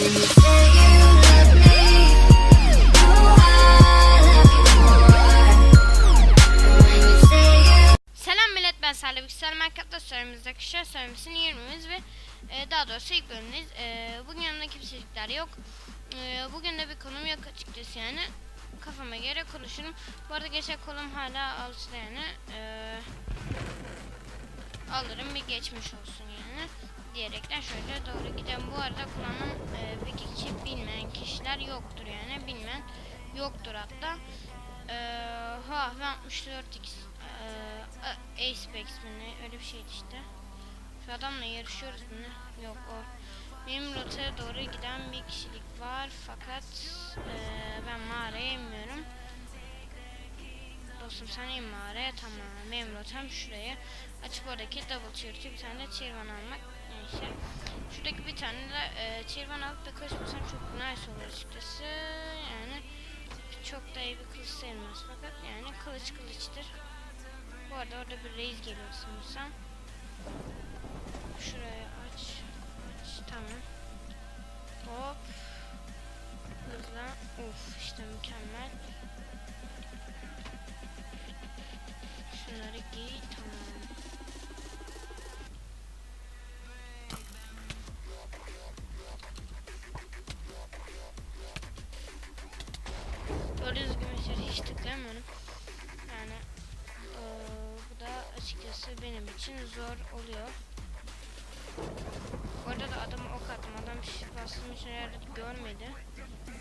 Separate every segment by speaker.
Speaker 1: Selam millet ben Salih Yüksel Minecraft'ta sorumuzda kişi sorumuzun 20'miz ve e, daha doğrusu ilk. E, bugün yanımda kimselikler yok. E, bugün de bir konum yok açıkçası yani. Kafama göre konuşurum. Bu arada geçen kolum hala altıda yani. Alırım bir geçmiş olsun yani. Diyerekten şöyle doğru gideceğim. Bu arada kullanım e, peki hiç bilmeyen kişiler yoktur yani. Bilmeyen yoktur hatta. Ha ve 64x ee, Acepex mi öyle bir şeydi işte. Şu adamla yarışıyoruz mu? Yok o. Benim rotaya doğru giden bir kişilik var fakat ee, ben mağaraya inmiyorum. Dostum sen in mağaraya tamam. Benim rotam şuraya. Açıp oradaki double tier bir tane de one almak. Neyse. Şuradaki bir tane de e, one alıp da koşmasam çok nice olur açıkçası. Yani çok da iyi bir kılıç sayılmaz fakat yani kılıç kılıçtır. Bu arada orada bir reis geliyor sanırsam. Şurayı aç. aç. Tamam. Hop. Hızla. Uf işte mükemmel. Şunları giy. Tamam. İçin zor oluyor. Orada da adamı ok attım. Adam bastığım için herhalde görmedi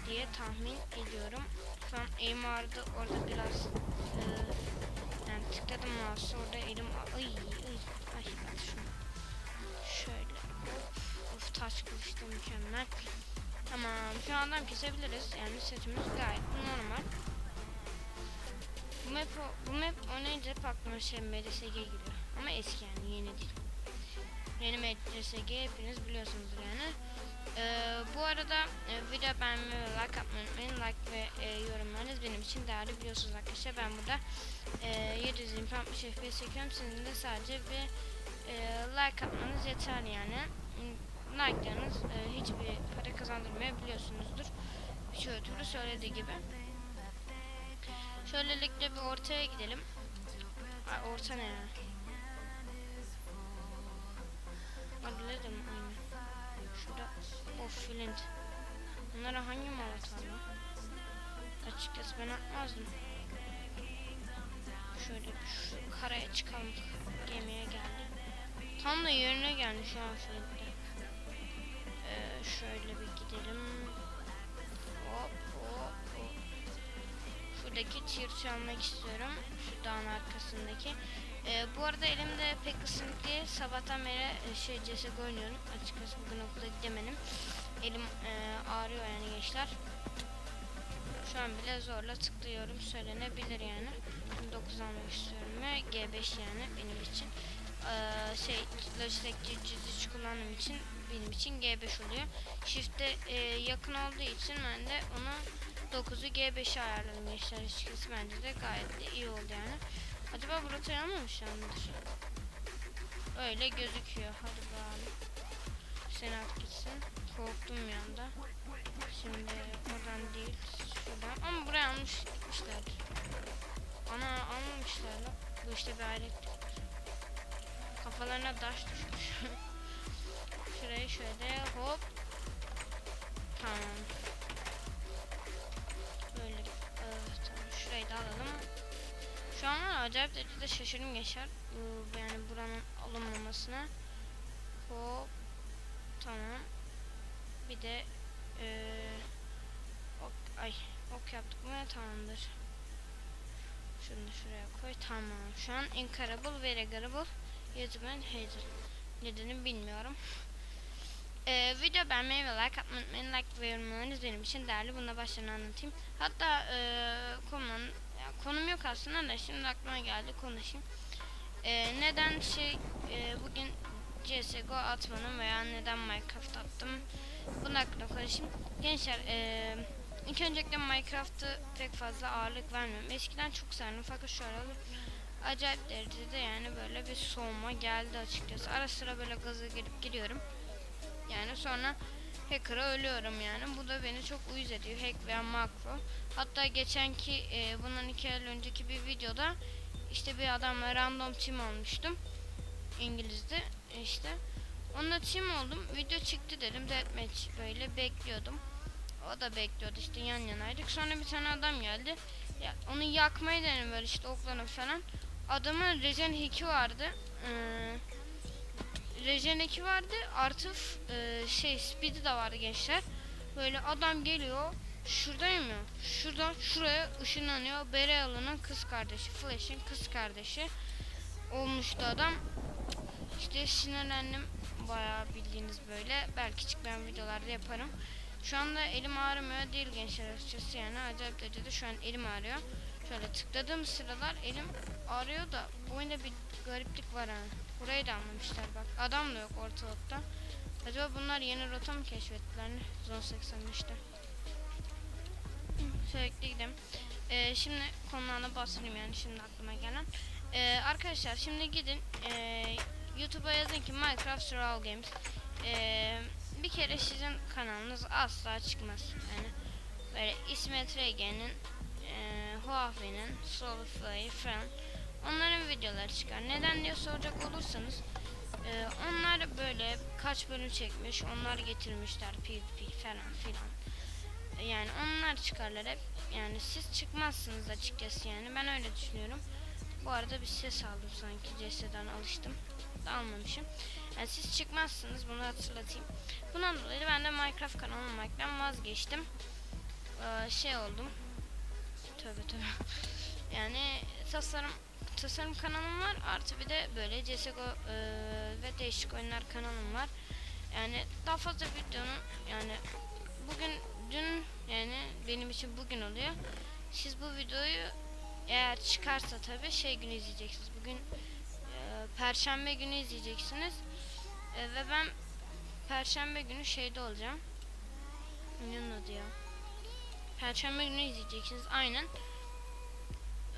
Speaker 1: diye tahmin ediyorum. Şu an elim ağrıdı. Orada biraz eee, yani tıkladım mouse'u. Orada elim ay ay ay şunu. Şöyle. Of, of taş kılıçtı mükemmel. Tamam şu an adam kesebiliriz. Yani setimiz gayet normal. Bu map, bu map oynayınca hep aklıma şey MDSG geliyor. Ama eski yani yeni değil. Yeni MDSG hepiniz biliyorsunuz yani. Ee, bu arada e, video beğenmeyi like atmayı unutmayın. Like ve e, yorumlarınız benim için değerli biliyorsunuz arkadaşlar. Ben burada e, 700 60 FPS çekiyorum. Sizin de sadece bir e, like atmanız yeterli yani. Like'larınız e, hiçbir para kazandırmayabiliyorsunuzdur. Şöyle türlü söylediği gibi. Şöylelikle bir ortaya gidelim. Ay orta ne ya? Mı aynı? Şurada of flint. Bunlara hangi mal atar? Açıkçası ben atmazdım. Şöyle bir şu karaya çıkalım. Gemiye geldi. Tam da yerine gelmiş şu an flintte. Ee, şöyle bir gidelim. Hop hop hop. Şuradaki tier çalmak istiyorum. Şu dağın arkasındaki. Ee, bu arada elimde pek diye sabahtan beri e, şey CSGO oynuyorum. Açıkçası bugün okula gidemedim. Elim e, ağrıyor yani gençler. Şu an bile zorla tıklıyorum söylenebilir yani. 9 almak istiyorum ve G5 yani benim için. Ee, şey Logitech G3 kullandığım için benim için G5 oluyor. Shift'e e, yakın olduğu için ben de onu 9'u G5'e ayarladım gençler açıkçası bence de gayet de iyi oldu yani. Acaba bu rotayı almamış mıdır? Öyle gözüküyor. Hadi bakalım. Sen at gitsin. Korktum bir anda. Şimdi oradan değil şuradan. Ama buraya almış gitmişler. Ana almamışlar lan. Bu işte bir alet. Kafalarına taş düşmüş. Şurayı şöyle hop. Tamam. Böyle evet, tamam. Şurayı da alalım. Şu an acayip derecede şaşırdım. Bu yani buranın alınmamasına. Hop. Tamam. Bir de eee ok, ay ok yaptık mı tamamdır. Şunu da şuraya koy. Tamam. Şu an incurable ve regurable yazımın hazır. Nedeni bilmiyorum. Ee, video beğenmeyi ve like atmayı unutmayın. Like ve yorumlarınız benim için değerli. Bununla başlarını anlatayım. Hatta ee, konunun, konum yok aslında da şimdi aklıma geldi konuşayım. Ee, neden şey ee, bugün CSGO atmadım veya neden Minecraft attım bunun hakkında konuşayım. Gençler ee, ilk öncelikle Minecraft'ı pek fazla ağırlık vermiyorum. Eskiden çok sevdim fakat şu aralar acayip derecede yani böyle bir soğuma geldi açıkçası. Ara sıra böyle gaza gelip giriyorum. Yani sonra hacker'a ölüyorum yani. Bu da beni çok uyuz ediyor. Hack veya makro. Hatta geçenki e, bundan iki yıl önceki bir videoda işte bir adamla random team olmuştum. İngiliz'de işte. Onunla team oldum. Video çıktı dedim. Deathmatch böyle bekliyordum. O da bekliyordu işte yan yanaydık. Sonra bir tane adam geldi. Ya, onu yakmayı denedim böyle işte oklanıp falan. Adamın Regen 2 vardı. Ee, Regen 2 vardı. Artı e, şey speed'i de vardı gençler. Böyle adam geliyor. Şuradayım ya. Şuradan şuraya ışınlanıyor. Berealı'nın kız kardeşi. Flash'in kız kardeşi. Olmuştu adam. İşte sinirlendim. Bayağı bildiğiniz böyle. Belki çıkmayan videolarda yaparım. Şu anda elim ağrımıyor değil gençler açıkçası yani acayip derecede şu an elim ağrıyor. Şöyle tıkladığım sıralar elim ağrıyor da bu oyunda bir gariplik var ha. Burayı da anlamışlar bak. Adam da yok ortalıkta. Acaba bunlar yeni rota mı keşfettiler ne? Zone 85'te. Sürekli gidelim. Ee, şimdi konularına bahsedeyim yani şimdi aklıma gelen. Ee, arkadaşlar şimdi gidin ee, YouTube'a yazın ki Minecraft Survival Games. Ee, bir kere sizin kanalınız asla çıkmaz. Yani böyle İsmet Regen'in, e, Huawei'nin, Soulfly falan onların videoları çıkar. Neden diye soracak olursanız e, onlar böyle kaç bölüm çekmiş, onlar getirmişler PvP falan filan. Yani onlar çıkarlar hep. Yani siz çıkmazsınız açıkçası yani. Ben öyle düşünüyorum. Bu arada bir ses aldım sanki. CS'den alıştım. Almamışım. Yani siz çıkmazsınız bunu hatırlatayım. Bundan dolayı ben de Minecraft kanalı olmaktan vazgeçtim. Ee, şey oldum. Tövbe tövbe. Yani tasarım tasarım kanalım var. Artı bir de böyle CSGO e, ve değişik oyunlar kanalım var. Yani daha fazla videonun yani bugün dün yani benim için bugün oluyor. Siz bu videoyu eğer çıkarsa tabii şey günü izleyeceksiniz. Bugün e, perşembe günü izleyeceksiniz. E, ve ben Perşembe günü şeyde olacağım. Ne adı ya? Perşembe günü izleyeceksiniz. Aynen.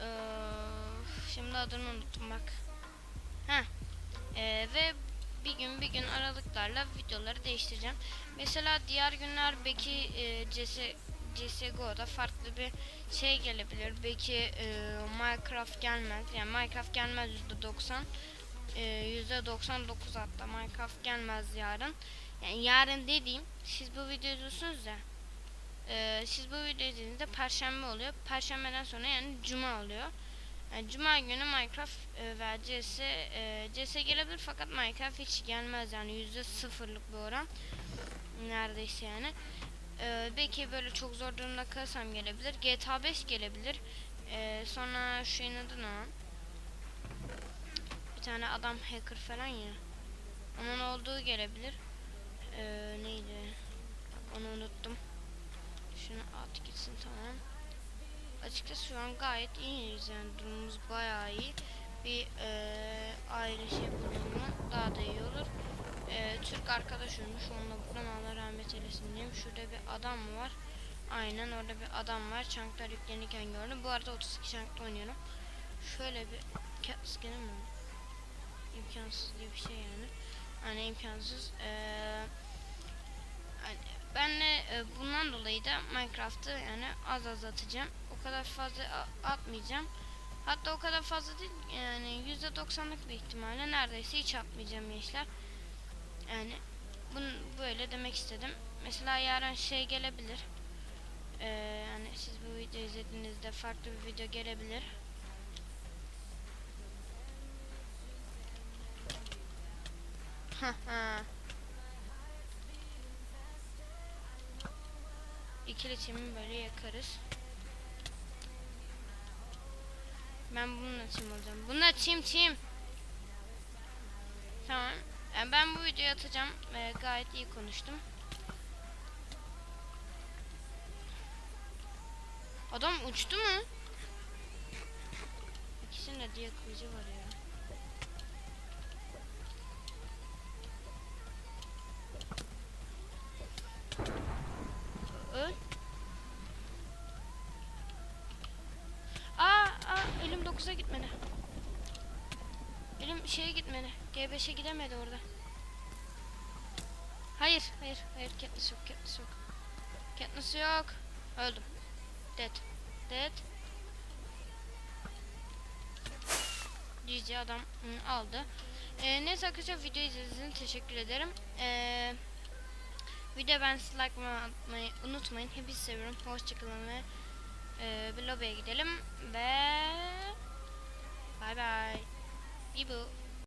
Speaker 1: Ee, şimdi adını unuttum bak. Heh. Ee, ve bir gün bir gün aralıklarla videoları değiştireceğim. Mesela diğer günler belki e, CS, CSGO'da farklı bir şey gelebilir. Belki e, Minecraft gelmez. Yani Minecraft gelmez %90. E, %99 hatta Minecraft gelmez yarın. Yani yarın dediğim siz bu videoyu izliyorsunuz ya. e, siz bu videoyu izlediğinizde perşembe oluyor. Perşembeden sonra yani cuma oluyor. Cuma günü Minecraft e, ve CS, e, CS gelebilir fakat Minecraft hiç gelmez yani yüzde sıfırlık bir oran. Neredeyse yani. E, belki böyle çok zor durumda kalırsam gelebilir. GTA 5 gelebilir. E, sonra şeyin adı ne? Bir tane adam hacker falan ya. Onun olduğu gelebilir. Ee, neydi? Onu unuttum. Şunu at gitsin tamam. Açıkçası şu an gayet iyiyiz yani durumumuz bayağı iyi. Bir eee aile şey mı daha da iyi olur. Eee, Türk arkadaş ölmüş onunla buradan Allah rahmet eylesin diyeyim. Şurada bir adam var? Aynen orada bir adam var. Çanklar yüklenirken gördüm. Bu arada 32 çankta oynuyorum. Şöyle bir scanner mi? imkansız diye bir şey yani. Hani imkansız. Ee, ben de e, bundan dolayı da Minecraft'ı yani az az atacağım. O kadar fazla atmayacağım. Hatta o kadar fazla değil yani %90'lık bir ihtimalle neredeyse hiç atmayacağım gençler. Yani bunu böyle demek istedim. Mesela yarın şey gelebilir. Ee, yani siz bu videoyu izlediğinizde farklı bir video gelebilir. İkili çimi böyle yakarız. Ben bununla çim olacağım. Bununla çim çim. Tamam. Yani ben bu videoyu atacağım. Ee, gayet iyi konuştum. Adam uçtu mu? İkisinde diye kılıcı var ya. Öl. 9'a gitmedi. Elim şeye gitmedi. G5'e gidemedi orada. Hayır, hayır, hayır. Katniss yok, Katniss yok. Katniss yok. Öldüm. Dead. Dead. GG adam hı, aldı. Ee, neyse arkadaşlar video izlediğiniz için teşekkür ederim. Ee, video ben like atmayı unutmayın. Hepinizi seviyorum. Hoşçakalın ve e, bir lobiye gidelim ve bye bye. İyi bu.